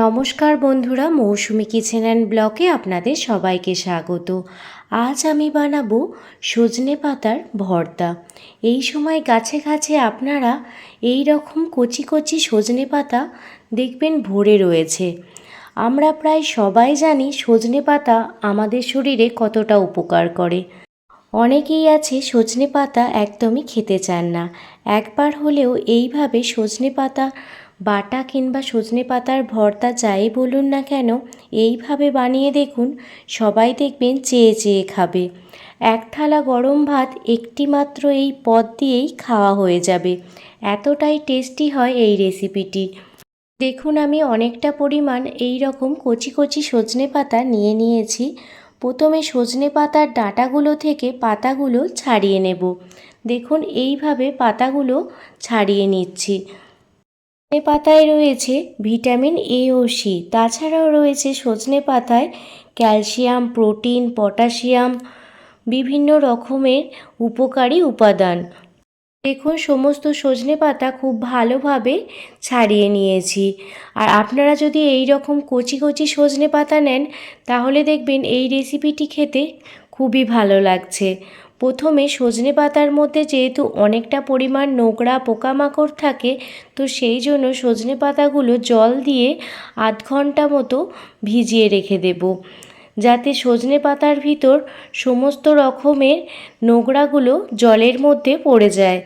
নমস্কার বন্ধুরা, মৌসুমি kitchen and ব্লকে আপনাদের সবাইকে স্বাগত। আজ আমি বানাবো সজনে পাতার ভর্তা। এই সময় গাছে গাছে আপনারা এই রকম কচি কচি সজনে পাতা দেখবেন ভরে রয়েছে। আমরা প্রায় সবাই জানি সজনে পাতা আমাদের শরীরে কতটা উপকার করে। অনেকেই আছে সজনে পাতা একদমই খেতে চান না। একবার হলেও এইভাবে সজনে পাতা বাটা কিংবা সজনে পাতার ভর্তা যাই বলুন না কেন, এইভাবে বানিয়ে দেখুন, সবাই দেখবেন চেয়ে চেয়ে খাবে। এক থালা গরম ভাত একটি মাত্র এই পদ দিয়েই খাওয়া হয়ে যাবে। এতটাই টেস্টি হয় এই রেসিপিটি। দেখুন, আমি অনেকটা পরিমাণ এই রকম কচি কচি সজনে পাতা নিয়ে নিয়েছি। প্রথমে সজনে পাতার ডাঁটাগুলো থেকে পাতাগুলো ছাড়িয়ে নেব। দেখুন, এইভাবে পাতাগুলো ছাড়িয়ে নিচ্ছি। সজনে পাতায় রয়েছে ভিটামিন এ ও সি তাছাড়াও রয়েছে সজনে পাতায় ক্যালসিয়াম, প্রোটিন, পটাশিয়াম, বিভিন্ন রকমের উপকারী উপাদান। দেখুন, সমস্ত সজনে পাতা খুব ভালোভাবে ছাড়িয়ে নিয়েছি। আর আপনারা যদি এই রকম কচি কচি সজনে পাতা নেন, তাহলে দেখবেন এই রেসিপিটি খেতে খুবই ভালো লাগছে। প্রথমে সজনে পাতার মধ্যে যেহেতু অনেকটা পরিমাণ নোংরা পোকামাকড় থাকে, তো সেই জন্য সজনে পাতাগুলো জল দিয়ে আধ ঘণ্টা মতো ভিজিয়ে রেখে দেব। যাতে সজনে পাতার ভিতর সমস্ত রকমের নোংরাগুলো জলের মধ্যে পড়ে যায়।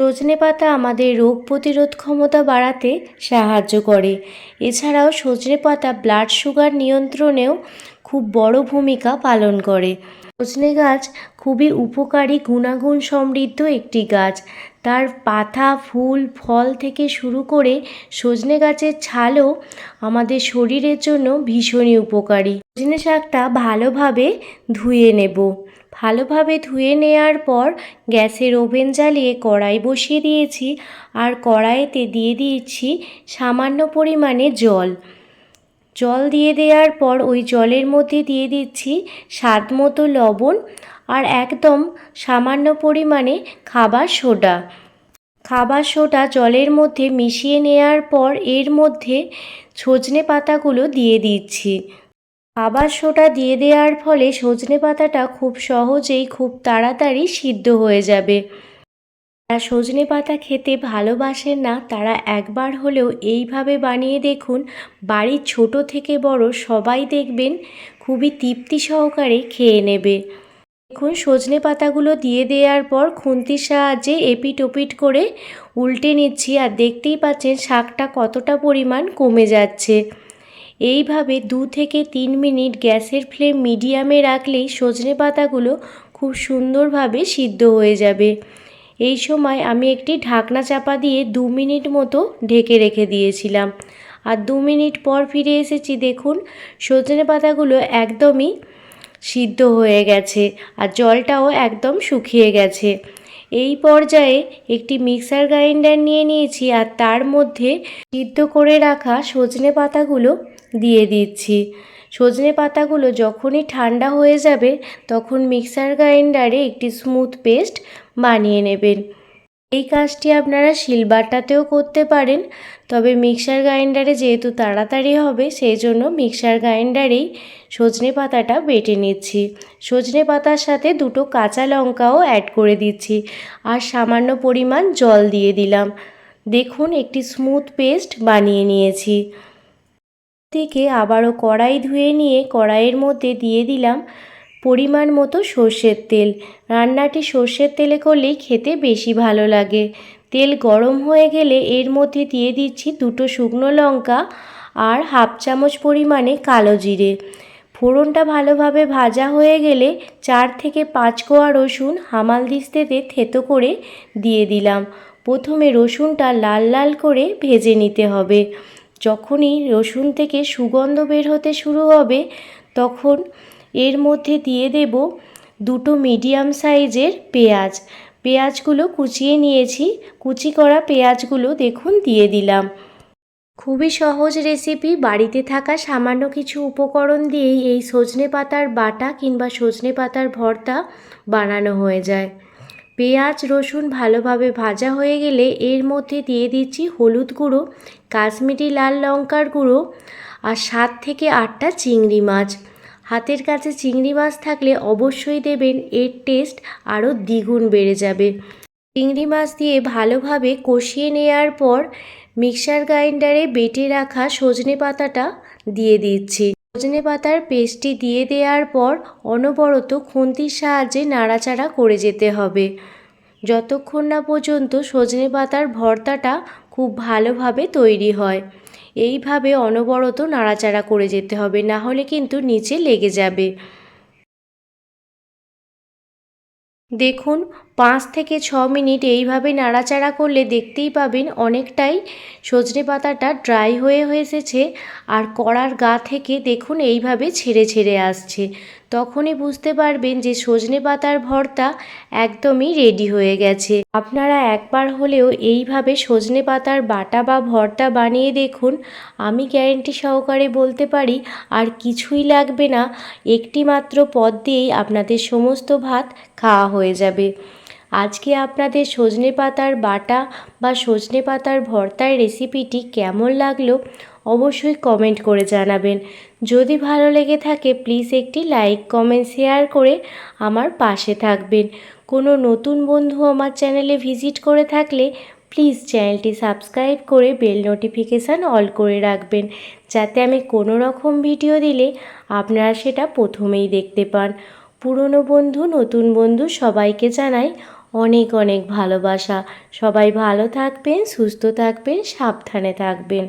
সজনে পাতা আমাদের রোগ প্রতিরোধ ক্ষমতা বাড়াতে সাহায্য করে। এছাড়াও সজনে পাতা ব্লাড সুগার নিয়ন্ত্রণেও খুব বড় ভূমিকা পালন করে। সজনে গাছ খুবই উপকারী গুণাগুণ সমৃদ্ধ একটি গাছ। তার পাতা, ফুল, ফল থেকে শুরু করে সজনে গাছের ছালও আমাদের শরীরের জন্য ভীষণই উপকারী। সজনে শাকটা ভালোভাবে ধুয়ে নেব। ভালোভাবে ধুয়ে নেওয়ার পর গ্যাসের ওভেন জ্বালিয়ে কড়াই বসিয়ে দিয়েছি। আর কড়াইতে দিয়ে দিয়েছি সামান্য পরিমাণে জল। জল দিয়ে দেওয়ার পর ওই জলের মধ্যে দিয়ে দিচ্ছি স্বাদ মতো লবণ আর একদম সামান্য পরিমাণে খাবার সোডা। খাবার সোডা জলের মধ্যে মিশিয়ে নেওয়ার পর এর মধ্যে সজনে পাতাগুলো দিয়ে দিচ্ছি। খাবার সোডা দিয়ে দেওয়ার ফলে সজনে পাতাটা খুব সহজেই খুব তাড়াতাড়ি সিদ্ধ হয়ে যাবে। যারা সজনে পাতা খেতে ভালোবাসেন না, তারা একবার হলেও এইভাবে বানিয়ে দেখুন। বাড়ির ছোট থেকে বড় সবাই দেখবেন খুবই তৃপ্তি সহকারে খেয়ে নেবে। দেখুন, সজনে পাতাগুলো দিয়ে দেওয়ার পর খুন্তির সাহায্যে এপিট ওপিট করে উল্টে নিচ্ছি আর দেখতেই পাচ্ছেন শাকটা কতটা পরিমাণ কমে যাচ্ছে। এইভাবে দু থেকে তিন মিনিট গ্যাসের ফ্লেম মিডিয়ামে রাখলেই সজনে পাতাগুলো খুব সুন্দরভাবে সিদ্ধ হয়ে যাবে। এই সময় আমি একটি ঢাকনা চাপা দিয়ে দু মিনিট মতো ঢেকে রেখে দিয়েছিলাম। আর দু মিনিট পর ফিরে এসেছি, দেখুন, সজনে পাতাগুলো একদমই সিদ্ধ হয়ে গেছে আর জলটাও একদম শুকিয়ে গেছে। এই পর্যায়ে একটি মিক্সার গ্রাইন্ডার নিয়ে নিয়েছি আর তার মধ্যে সিদ্ধ করে রাখা সজনে পাতাগুলো দিয়ে দিচ্ছি। সজনে পাতাগুলো যখনই ঠান্ডা হয়ে যাবে, তখন মিক্সার গ্রাইন্ডারে একটি স্মুথ পেস্ট বানিয়ে নেবেন। এই কাজটি আপনারা শিলবাটাতেও করতে পারেন, তবে মিক্সার গ্রাইন্ডারে যেহেতু তাড়াতাড়ি হবে সেই জন্য মিক্সার গ্রাইন্ডারেই সজনে পাতাটা বেটে নিচ্ছি। সজনে পাতার সাথে দুটো কাঁচা লঙ্কাও অ্যাড করে দিচ্ছি, আর সামান্য পরিমাণ জল দিয়ে দিলাম। দেখুন, একটি স্মুথ পেস্ট বানিয়ে নিয়েছি। থেকে আবারও কড়াই ধুয়ে নিয়ে কড়াইয়ের মধ্যে দিয়ে দিলাম পরিমাণ মতো সর্ষের তেল। রান্নাটি সর্ষের তেলে করলেই খেতে বেশি ভালো লাগে। তেল গরম হয়ে গেলে এর মধ্যে দিয়ে দিচ্ছি দুটো শুকনো লঙ্কা আর হাফ চামচ পরিমাণে কালো জিরে। ফোড়নটা ভালোভাবে ভাজা হয়ে গেলে চার থেকে পাঁচ কোয়া রসুন হামাল দিস্তেতে থেতো করে দিয়ে দিলাম। প্রথমে রসুনটা লাল লাল করে ভেজে নিতে হবে। যখনই রসুন থেকে সুগন্ধ বের হতে শুরু হবে, তখন এর মধ্যে দিয়ে দেব দুটো মিডিয়াম সাইজের পেঁয়াজ। পেঁয়াজগুলো কুচিয়ে নিয়েছি। কুচি করা পেঁয়াজগুলো দেখুন, দিয়ে দিলাম। খুবই সহজ রেসিপি বাড়িতে থাকা সামান্য কিছু উপকরণ দিয়েই এই সজনে পাতার বাটা কিংবা সজনে পাতার ভর্তা বানানো হয়ে যায়। পেঁয়াজ, রসুন ভালোভাবে ভাজা হয়ে গেলে এর মধ্যে দিয়ে দিচ্ছি হলুদ গুঁড়ো, কাশ্মীরি লাল লঙ্কার গুঁড়ো আর সাত থেকে আটটা চিংড়ি মাছ। হাতের কাছে চিংড়ি মাছ থাকলে অবশ্যই দেবেন, এর টেস্ট আরও দ্বিগুণ বেড়ে যাবে। চিংড়ি মাছ দিয়ে ভালোভাবে কষিয়ে নেওয়ার পর মিক্সার গ্রাইন্ডারে বেটে রাখা সজনে পাতাটা দিয়ে দিচ্ছি। সজনে পাতার পেস্টটি দিয়ে দেওয়ার পর অনবরত খুন্তির সাহায্যে নাড়াচাড়া করে যেতে হবে। যতক্ষণ না পর্যন্ত সজনে পাতার ভর্তাটা খুব ভালোভাবে তৈরি হয়, এইভাবে অনবরত নাড়াচাড়া করে যেতে হবে, না হলে কিন্তু নিচে লেগে যাবে। দেখুন পাঁচ থেকে ছ মিনিট এইভাবে নাড়াচাড়া করলে দেখতেই পাবেন অনেকটাই সজনে পাতাটা ড্রাই হয়ে এসেছে। আর কড়ার গা থেকে দেখুন এইভাবে ছেড়ে ছেড়ে আসছে। তখনই বুঝতে পারবেন যে সজনে পাতার ভর্তা একদমই রেডি হয়ে গেছে। আপনারা একবার হলেও এইভাবে সজনে পাতার বাটা বা ভর্তা বানিয়ে দেখুন। আমি গ্যারেন্টি সহকারে বলতে পারি, আর কিছুই লাগবে না। একটি মাত্র পদ দিয়েই আপনাদের সমস্ত ভাত খাওয়া হয়ে যাবে। আজকে আপনাদের সজনে পাতার বাটা বা সজনে পাতার ভর্তার রেসিপিটি কেমন লাগল অবশ্যই কমেন্ট করে জানাবেন। যদি ভালো লেগে থাকে, প্লিজ একটি লাইক, কমেন্ট, শেয়ার করে আমার পাশে থাকবেন। কোনো নতুন বন্ধু আমার চ্যানেলে ভিজিট করে থাকলে প্লিজ চ্যানেলটি সাবস্ক্রাইব করে বেল নোটিফিকেশান অল করে রাখবেন, যাতে আমি কোনো রকম ভিডিও দিলে আপনারা সেটা প্রথমেই দেখতে পান। পুরনো বন্ধু, নতুন বন্ধু সবাইকে জানাই অনেক অনেক ভালোবাসা। সবাই ভালো থাকবেন সুস্থ থাকবেন সাবধানে থাকবেন।